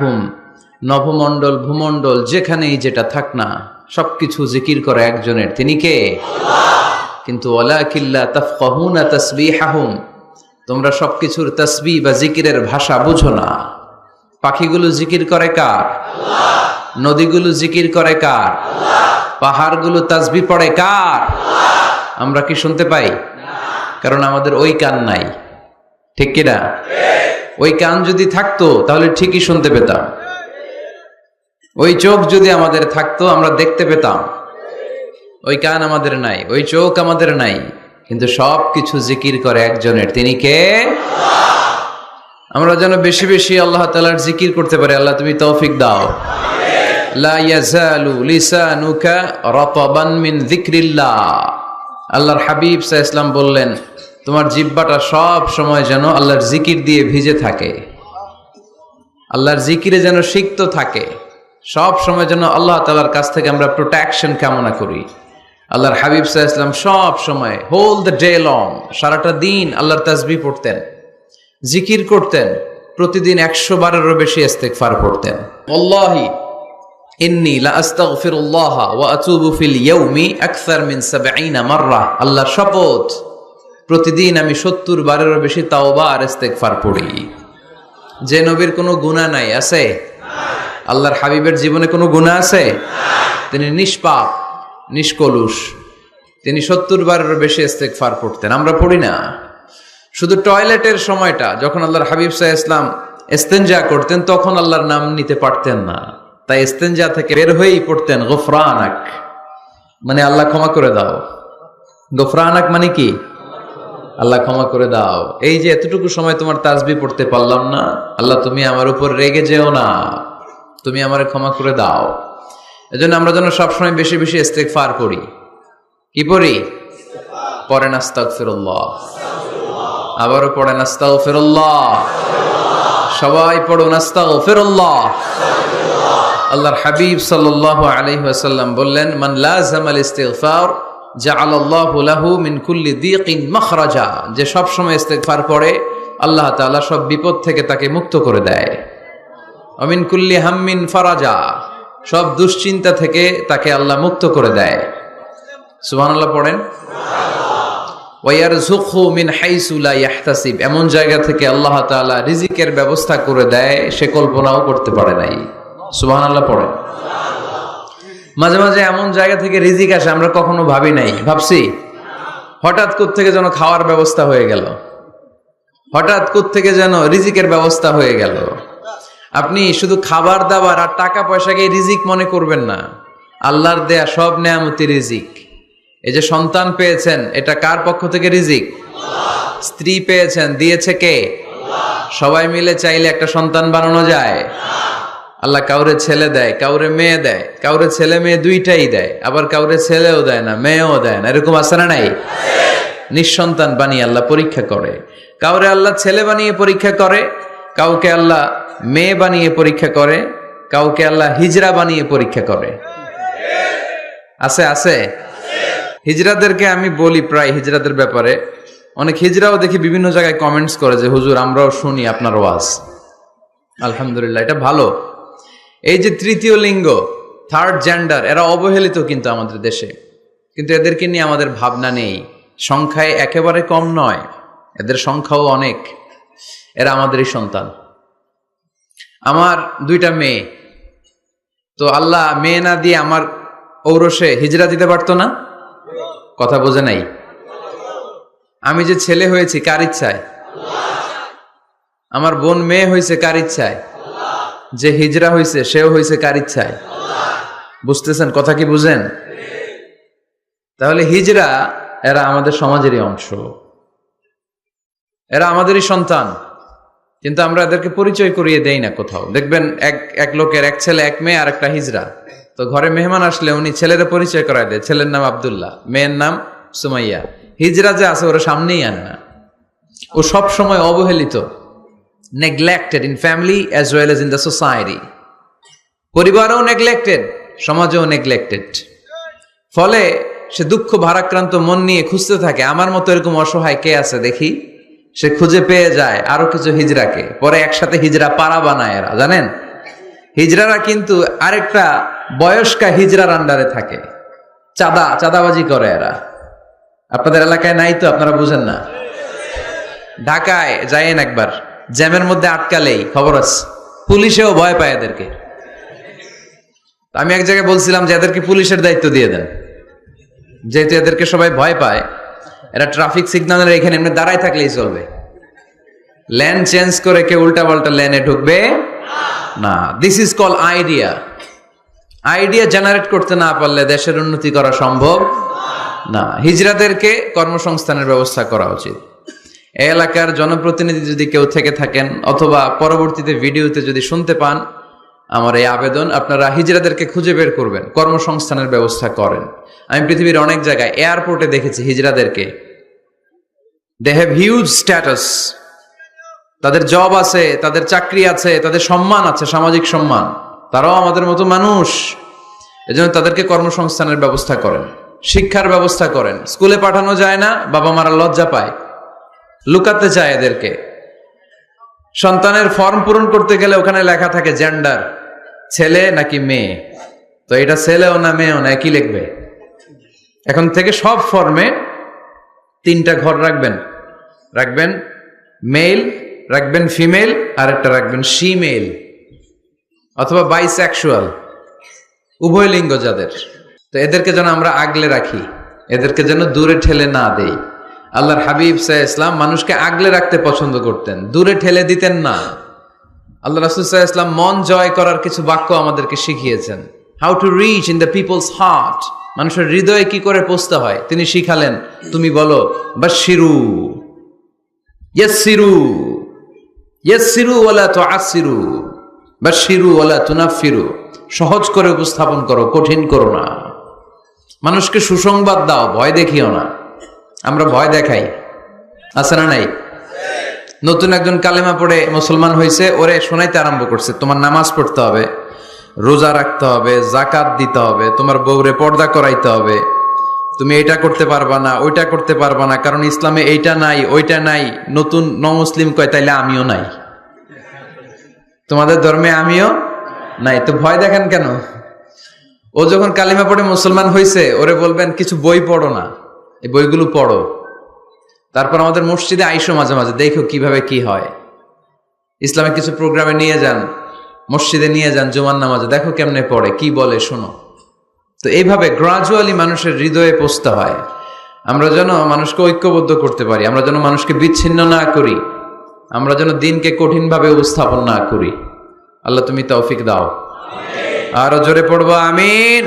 হুম নভমণ্ডল ভূমণ্ডল, যেখানেই যেটা থাক না, সবকিছু জিকির করে একজনের। তিনি কে? কিন্তু তাফকাহুনা তাসবিহাহুম, তোমরা সবকিছুর তসবি বা জিকিরের ভাষা বুঝো না। পাখিগুলো জিকির করে কার? নদীগুলো জিকির করে কার? পাহাড়গুলো তাসবি পড়ে কার? আমরা কি শুনতে পাই? কারণ আমাদের ওই কান নাই। ঠিক কিনা ওই কান যদি থাকতো, তাহলে ঠিকই শুনতে পেতাম। ওই চোখ যদি আমাদের থাকতো, আমরা দেখতে পেতাম। ওই কান আমাদের নাই, ওই চোখ আমাদের নাই। কিন্তু সব কিছু জিকির করে একজনের, তিনি কে? আমরা যেন বেশি বেশি আল্লাহ তালার জিকির করতে পারি। আল্লাহ তুমি তৌফিক দাও। আল্লাহর হাবিব সাল্লাল্লাহু ইসলাম বললেন তোমার জিব্বাটা সব সময় যেন আল্লাহর জিকির দিয়ে ভিজে থাকে। আল্লাহর জিকিরে যেন সিক্ত থাকে। সব সময় যেন আল্লাহ তালার কাছ থেকে আমরা প্রোটেকশন কামনা করি। আল্লাহর হাবিব সাহা ইসলাম সব সময় হোল দ্য ডে লং সারাটা দিন আল্লাহর তাসবি পড়তেন, জিকির করতেন, প্রতিদিন একশো বারেরও বেশি ইস্তেগফার পড়তেন। আল্লাহি ইন্নি লা আস্তাগফিরুল্লাহ ওয়া আতুবু ফিল ইয়াউমি আকসার মিন 70 মাররা। আল্লাহর শপথ প্রতিদিন আমি 70 বারেরও বেশি তাওবা আর ইস্তেগফার পড়ি। যে নবীর কোনো গুনাহ নাই, আছে? আল্লাহর হাবিবের জীবনে কোনো গুনাহ আছে? তিনি নিষ্পাপ, নিষ্কলুষ। তিনি সত্তর বারেরও বেশি ইস্তেগফার পড়তেন। আমরা পড়ি না। শুধু টয়লেটের সময়টা, যখন আল্লাহর হাবিব সাহা ইসলাম এস্তেঞ্জা করতেন, তখন আল্লাহর নাম নিতে পারতেন না। তাই এস্তেঞ্জা থেকে বের হয়েই পড়তেন, গোফরানাক। মানে আল্লাহ ক্ষমা করে দাও। গোফরানাক মানে কি? আল্লাহ ক্ষমা করে দাও। এই যে এতটুকু সময় তোমার তাজবি পড়তে পারলাম না, আল্লাহ তুমি আমার উপর রেগে যেও না। তুমি আমার ক্ষমা করে দাও। এজন্য আমরা যেন সবসময় বেশি বেশি ইস্তেগফার করি। কি পড়ি? পড়েন আস্তাগফিরুল্লাহ। আবারও পড়েন আস্তাগফিরুল্লাহ। সবাই পড়ুন আস্তাগফিরুল্লাহ। আল্লাহর হাবিব সাল্লাল্লাহু আলাইহি ওয়াসাল্লাম বললেন, মান লাজাম আল ইস্তিগফার জাআলাল্লাহু লাহু মিন কুল্লি দিকিন মাখরাজা, যে সব সময় ইস্তেগফার পড়ে, আল্লাহ তাআলা সব বিপদ থেকে তাকে মুক্ত করে দেয়। অমিন কুল্লি হাম্মিন ফারাজা, সব দুশ্চিন্তা থেকে তাকে আল্লাহ মুক্ত করে দেয়। সুবহানাল্লাহ পড়েন। ওয়ার জুখু মিন হাইসুলা ইয়াহতাসিব, এমন জায়গা থেকে আল্লাহ তাআলা রিজিকের ব্যবস্থা করে দেয়, সে কল্পনাও করতে পারে নাই। সুবহানাল্লাহ পড়েন। মাঝে মাঝে এমন জায়গা থেকে রিজিক আসে, আমরা কখনো ভাবি নাই। ভাবছি, হঠাৎ থেকে যেন খাওয়ার ব্যবস্থা হয়ে গেল। হঠাৎ থেকে যেন রিজিকের ব্যবস্থা হয়ে গেল। আপনি শুধু খাবার দাবার আর টাকা পয়সাকে রিজিক মনে করবেন না। আল্লাহর দেয়া সব নেয়ামতি রিজিক। এই যে সন্তান পেয়েছেন, এটা কার পক্ষ থেকে রিজিক? স্ত্রী পেয়েছেন, দিয়েছে কে? সবাই মিলে চাইলে একটা সন্তান বানানো যায়। আল্লাহ কাউরে ছেলে দেয়, কাউরে মেয়ে দেয়, কাউরে ছেলে মেয়ে দুইটাই দেয়, আবার কাউরে ছেলেও দেয় না, মেয়েও দেয় না, এরকম আছে না নাই? নিঃসন্তান বানিয়ে আল্লাহ পরীক্ষা করে। কাউরে আল্লাহ ছেলে বানিয়ে পরীক্ষা করে, কাউকে আল্লাহ মেয়ে বানিয়ে পরীক্ষা করে, কাউকে আল্লাহ হিজরা বানিয়ে পরীক্ষা করে। আছে আছে? হিজরাদেরকে আমি বলি প্রায় হিজরাদের ব্যাপারে। অনেক হিজরাও দেখি বিভিন্ন জায়গায় কমেন্টস করে যে, হুজুর, আমরাও শুনি আপনার ওয়াজ। আলহামদুলিল্লাহ, এটা ভালো। এই যে তৃতীয় লিঙ্গ থার্ড জেন্ডার এরা অবহেলিত কিন্তু আমাদের দেশে। কিন্তু এদেরকে নিয়ে আমাদের ভাবনা নেই। সংখ্যায় একেবারে কম নয়। এদের সংখ্যাও অনেক। এরা আমাদেরই সন্তান। আমার দুইটা মেয়ে। তো আল্লাহ মেয়ে না দিয়ে আমার ঔরসে হিজরা দিতে পারতো না? কথা বোঝে নাই। আমি যে ছেলে হয়েছি, কার ইচ্ছায়? আমার বোন মেয়ে হয়েছে, কার ইচ্ছায়? যে হিজরা হয়েছে সেও হয়েছে কার ইচ্ছায়? বুঝতেছেন? কথা কি বুঝেন? তাহলে হিজরা এরা আমাদের সমাজেরই অংশ। এরা আমাদেরই সন্তান। কিন্তু আমরা এদেরকে পরিচয় করিয়ে দেই না কোথাও। দেখবেন এক এক লোকের এক ছেলে, এক মেয়ে আর একটা হিজরা। তো ঘরে মেহমান আসলে উনি ছেলের পরিচয় করায় দেয়। ছেলের নাম আবদুল্লাহ, মেয়ের নাম সুমাইয়া। হিজরা যে আছে, ওরা সামনেই আনে না। ও সব সময় অবহেলিত। Neglected in family as well as in the society পরিবারও নেগলেক্টেড সমাজেও নেগলেক্টেড ফলে সে দুঃখ ভারাক্রান্ত মন নিয়ে খুঁজতে থাকে, আমার মতো এরকম অসহায় কে আছে দেখি? সে খুঁজে পেয়ে যায় আরও কিছু হিজরাকে। পরে একসাথে হিজরা পাড়া বানায় এরা, জানেন? হিজড়ারা কিন্তু আরেকটা বয়স্কা হিজড়ার আন্ডারে থাকে। চাঁদা, চাঁদাবাজি করে এরা। আপনাদের এলাকায় নাই তো, আপনারা বুঝেন না। ঢাকায়, যাইয়েন একবার। জ্যামের মধ্যে আটকালেই খবর আছে। পুলিশেও ভয় পায় এদেরকে। আমি এক জায়গায় বলছিলাম যে এদেরকে পুলিশের দায়িত্ব দিয়ে দেন। যেহেতু এদেরকে সবাই ভয় পায়, এরা ট্রাফিক সিগন্যালের এখানে এমনি দাঁড়ায় থাকলেই চলবে। লেন চেঞ্জ করে কেউ উল্টা পাল্টা লেনে ঢুকবে? না this is call idea idea generate করতে না পারলে দেশের উন্নতি করা সম্ভব না। হিজরাদেরকে কর্মসংস্থানের ব্যবস্থা করা উচিত। এলাকার জনপ্রতিনিধি যদি কেউ থেকে থাকেন অথবা পরবর্তীতে ভিডিওতে যদি শুনতে পান, আমার এই আবেদন আপনারা হিজড়াদেরকে খুঁজে বের করবেন, কর্মসংস্থানের ব্যবস্থা করেন। আমি পৃথিবীর অনেক জায়গায় এয়ারপোর্টে দেখেছি হিজড়াদেরকে দে হ্যাভ হিউজ স্ট্যাটাস তাদের জব আছে, তাদের চাকরি আছে, তাদের সম্মান আছে, সামাজিক সম্মান। তারাও আমাদের মতো মানুষ। এজন্য তাদেরকে কর্মসংস্থানের ব্যবস্থা করেন। শিক্ষার ব্যবস্থা করেন। স্কুলে পাঠানো যায় না, বাবা মারা লজ্জা পায়। লুকাতে চায় এদেরকে। সন্তানের ফর্ম পূরণ করতে গেলে ওখানে লেখা থাকে জেন্ডার ছেলে নাকি মেয়ে? তো এটা ছেলেও না মেয়েও না, একই লিখবে। এখন থেকে সব ফর্মে তিনটা ঘর রাখবেন। রাখবেন মেল রাখবেন ফিমেল আর একটা রাখবেন শিমেল অথবা বাইসেক্সুয়াল উভয় লিঙ্গ যাদের। তো এদেরকে যেন আমরা আগলে রাখি, এদেরকে যেন দূরে ঠেলে না দেই। আল্লাহর হাবিব সাহ ইসলাম মানুষকে আগলে রাখতে পছন্দ করতেন, দূরে ঠেলে দিতেন না। আল্লাহ রাসুল সাহ ইসলাম মন জয় করার কিছু বাক্য আমাদেরকে শিখিয়েছেন। How to reach in the people's heart মানুষের হৃদয়ে কি করে পৌঁছতে হয়? তিনি শিখালেন, তুমি বলো বা শিরু সিরু বাশিরু ইয়াসিরু ইয়াসিরু ওয়ালা তুআসিরু বাশিরু ওয়ালা তুনাফিরু সহজ করে উপস্থাপন করো, কঠিন করো না। মানুষকে সুসংবাদ দাও, ভয় দেখিও না। আমরা ভয় দেখাই। আছে না নাই? নতুন একজন কালেমা পড়ে মুসলমান হয়েছে ওরে শোনাইতে আরম্ভ করছে, তোমার নামাজ পড়তে হবে, রোজা রাখতে হবে জাকাত দিতে হবে, তোমার বউরে পর্দা করাইতে হবে। তুমি এটা করতে পারবা না, ওইটা করতে পারবা না, কারণ ইসলামে এইটা নাই, ওইটা নাই, নতুন ন মুসলিম কয়, তাইলে আমিও নাই। তোমাদের ধর্মে আমিও নাই, তো ভয় দেখেন কেন? ও যখন কালিমা পড়ে মুসলমান হয়েছে ওরে বলবেন, কিছু বই পড়ো না। এই বইগুলো পড়ো। তারপর আমাদের মসজিদে আইসো মাঝে মাঝে, দেখো কীভাবে কি হয়। ইসলামে কিছু প্রোগ্রামে নিয়ে যান, মসজিদে নিয়ে যান জুমার নামাজে, দেখো কেমনে পড়ে, কি বলে শোনো। তো এইভাবে গ্রাজুয়ালি মানুষের হৃদয়ে পৌঁছতে হয়। আমরা যেন মানুষকে ঐক্যবদ্ধ করতে পারি, আমরা যেন মানুষকে বিচ্ছিন্ন না করি, আমরা যেন দিনকে কঠিনভাবে উপস্থাপন না করি। আল্লাহ তুমি তৌফিক দাও। আরও জোরে পড়ব, আমিন।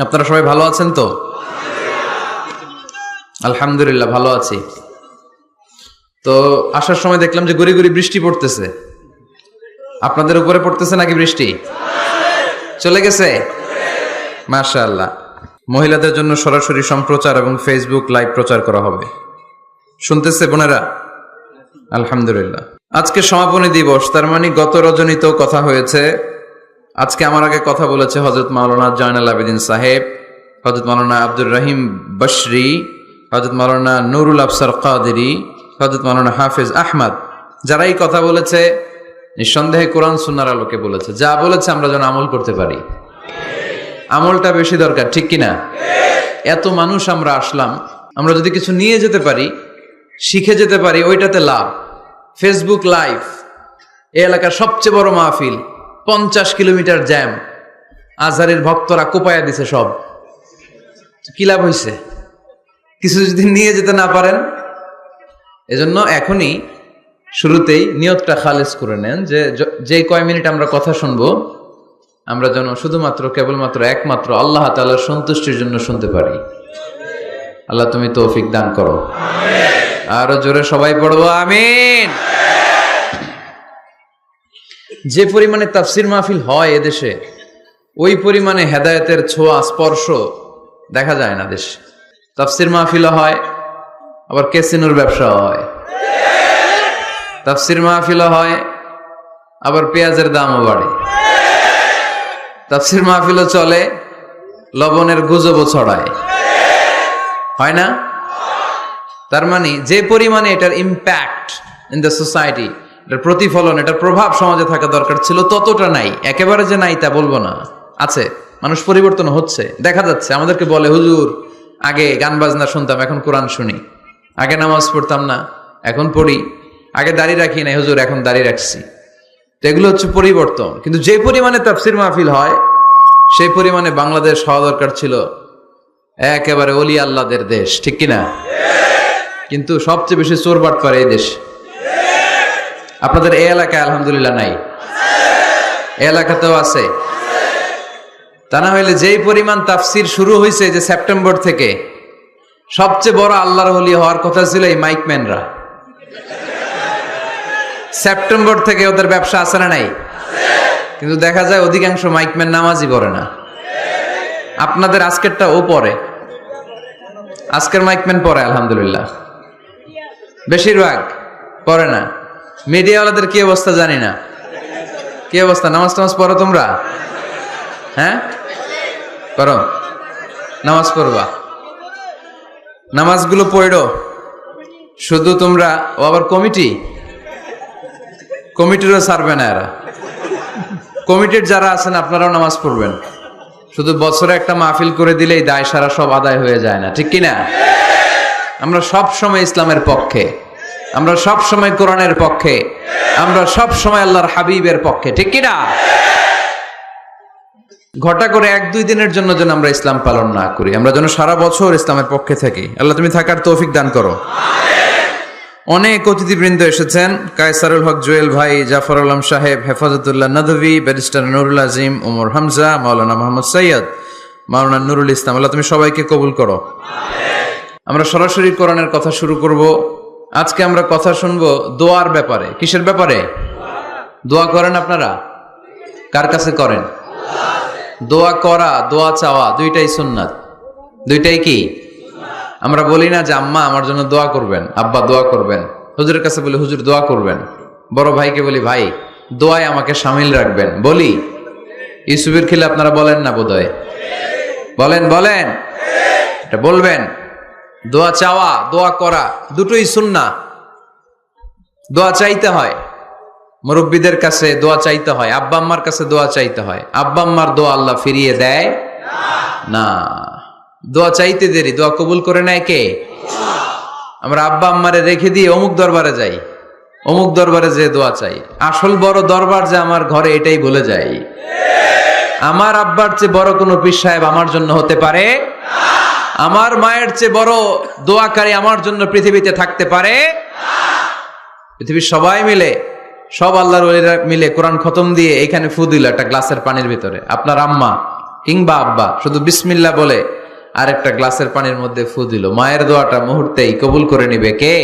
আপনারা সবাই ভালো আছেন তো? আলহামদুলিল্লাহ, ভালো আছি। তো আসার সময় দেখলাম যে গড়ি গড়ি বৃষ্টি পড়তেছে। আপনাদের উপরে পড়তেছে নাকি বৃষ্টি? চলে গেছে? মাশাআল্লাহ। মহিলাদের জন্য সরাসরি সম্প্রচার এবং ফেসবুক লাইভ প্রচার করা হবে। শুনতেছে বোনেরা? আলহামদুলিল্লাহ। আজকে সমাপনী দিবস, তার মানে গত রজনীতেও কথা হয়েছে। আজকে আমার আগে কথা বলেছে হজরত মাওলানা জয়নাল আবেদিন সাহেব হজরত মাওলানা আব্দুর রহিম বশরি। হজরত মাওলানা নুরুল আফসার কাদেরি হজরত মাওলানা হাফিজ আহমদ, যারা এই কথা বলেছে, নিঃসন্দেহে কোরআন সুন্নার আলোকে বলেছে। যা বলেছে আমরা যেন আমল করতে পারি। আমলটা বেশি দরকার, ঠিক কিনা? এত মানুষ আমরা আসলাম, আমরা যদি কিছু নিয়ে যেতে পারি, শিখে যেতে পারি, ওইটাতে লাভ। ফেসবুক লাইভ এ এলাকার সবচেয়ে বড় মাহফিল, পঞ্চাশ কিলোমিটার জ্যাম। আজহারের ভক্তরা কোপায়া দিছে সব। কি লাভ হয়েছে কিছু যদি নিয়ে যেতে না পারেন, এজন্য এখনই শুরুতেই নিয়তটা খালেজ করে নেন যে য- কয় মিনিট আমরা কথা শুনব, আমরা যেন শুধুমাত্র, কেবলমাত্র একমাত্র আল্লাহ তাআলার সন্তুষ্টির জন্য শুনতে পারি। আল্লাহ তুমি তৌফিক দান করো। আরও জোরে সবাই পড়ব, আমিন। যে পরিমাণে তাফসির মাহফিল হয় এদেশে ওই পরিমাণে হেদায়তের ছোঁয়া, স্পর্শ দেখা যায় না দেশে। তাফসির মাহফিলও হয়, আবার কেসিনোর ব্যবসা হয়। তাফসির মাহফিলও হয়, আবার পেঁয়াজের দামও বাড়ে। তাফসির মাহফিলও চলে, লবণের গুজবও ছড়ায়। হয় না? তার মানে যে পরিমাণে এটার ইম্প্যাক্ট ইন দ্য সোসাইটি এটার প্রতিফলন, এটার প্রভাব সমাজে থাকা দরকার ছিল, ততটা নাই। একেবারে যে নাই তা বলব না। আছে, মানুষ পরিবর্তন হচ্ছে, দেখা যাচ্ছে। আমাদেরকে বলে, হুজুর আগে গান বাজনা শুনতাম, এখন কোরআন শুনি। আগে নামাজ পড়তাম না, এখন পড়ি। আগে দাড়ি রাখি নাই, হুজুর, এখন দাড়ি রাখছি। তো এগুলো হচ্ছে পরিবর্তন। কিন্তু যে পরিমাণে তাফসির মাহফিল হয়, সেই পরিমাণে বাংলাদেশ হওয়া দরকার ছিল একেবারে অলি আল্লাদের দেশ, ঠিক কিনা? কিন্তু সবচেয়ে বেশি চোর বাট পারে এই দেশ। আপনাদের এই এলাকায় আলহামদুলিল্লাহ নাই। এলাকাতেও আছে। তা না হইলে যেই পরিমাণ তাফসির শুরু হয়েছে যে সেপ্টেম্বর থেকে, সবচেয়ে বড় আল্লাহর হলি হওয়ার কথা ছিল এই মাইকম্যানরা সেপ্টেম্বর থেকে ওদের ব্যবসা আছে না নাই? কিন্তু দেখা যায় অধিকাংশ মাইকম্যান নামাজই পড়ে না। আপনাদের আজকেরটা ও পড়ে। আজকের মাইকম্যান পরে আলহামদুলিল্লাহ। বেশিরভাগ পড়ে না। মিডিয়াওয়ালাদের কি অবস্থা জানি না। কি অবস্থা? নামাজ টামাজ পড়ো তোমরা? হ্যাঁ? পড়ো নামাজ পড়বা। নামাজগুলো পড়ো। শুধু তোমরা, ও আবার কমিটি? কমিটিরও ছাড়বে না এরা। কমিটির যারা আছেন, আপনারাও নামাজ পড়বেন। শুধু বছরে একটা মাহফিল করে দিলেই দায় সারা সব আদায় হয়ে যায় না। ঠিক কিনা? আমরা সব সময় ইসলামের পক্ষে। আমরা সব সময় কোরআনের পক্ষে। আমরা সব সময় আল্লাহর হাবিবের পক্ষে। ঠিক কিনা? ঘটা করে এক, দুই দিনের জন্য যেন আমরা ইসলাম পালন না করি। আমরা যেন সারা বছর ইসলামের পক্ষে থাকি। আল্লাহ, তুমি থাকার তৌফিক দান করো। অনেক অতিথিবৃন্দ এসেছেন। কায়সারুল হক, জুয়েল ভাই, জাফর আলম সাহেব, হেফাজতুল্লাহ নদভি, ব্যারিস্টার নুরুল আজিম ওমর হামজা, মাওলানা মোহাম্মদ সৈয়দ, মাওলানা নুরুল ইসলাম। আল্লাহ, তুমি সবাইকে কবুল করো। আমরা সরাসরি কোরআনের কথা শুরু করব। আজকে আমরা কথা শুনব দোয়ার ব্যাপারে। কিসের ব্যাপারে? দোয়া করেন আপনারা? কার কাছে করেন? দোয়া করা, দোয়া চাওয়া, দুইটাই সুন্নাত। দুইটাই কি? আমরা বলি না যে আম্মা আমার জন্য দোয়া করবেন, আব্বা দোয়া করবেন। হুজুরের কাছে বলি, হুজুর, দোয়া করবেন। বড় ভাইকে বলি, ভাই, দোয়ায় আমাকে সামিল রাখবেন। বলি, ইউসুফের খেলে আপনারা বলেন না বোধহয়? বলেন বলেন। এটা বলবেন। দোয়া চাওয়া, দোয়া করা, দুটোই সুন্না দোয়া চাইতে হয়। মুরব্বীদের কাছে দোয়া চাইতে হয়, আব্বা আম্মার কাছে দোয়া চাইতে হয়। আব্বা আম্মার দোয়া আল্লাহ ফিরিয়ে দেয়? না। দোয়া চাইতে দেরি, দোয়া কবুল করে নেয় কে? আমরা আব্বা আম্মারে রেখে দিয়ে অমুক দরবারে যাই। অমুক দরবারে যে দোয়া চাই। আসল বড় দরবার যে আমার ঘরে এটাই বলে যাই। আমার আব্বার চেয়ে বড় কোনো পীর সাহেব আমার জন্য হতে পারে? আমার মায়ের চেয়ে বড় দোয়াকারী আমার জন্য পৃথিবীতে থাকতে পারে? পৃথিবীর সবাই মিলে সব আল্লাহর ওলিরা মিলে কোরআন খতম দিয়ে এখানে ফু দিল একটা গ্লাসের পানির ভিতরে। আপনার আম্মা কিংবা আব্বা, শুধু বিসমিল্লা বলে আর একটা গ্লাসের পানির মধ্যে ফু দিল। মায়ের দোয়াটা মুহূর্তেই কবুল করে নিবে কে?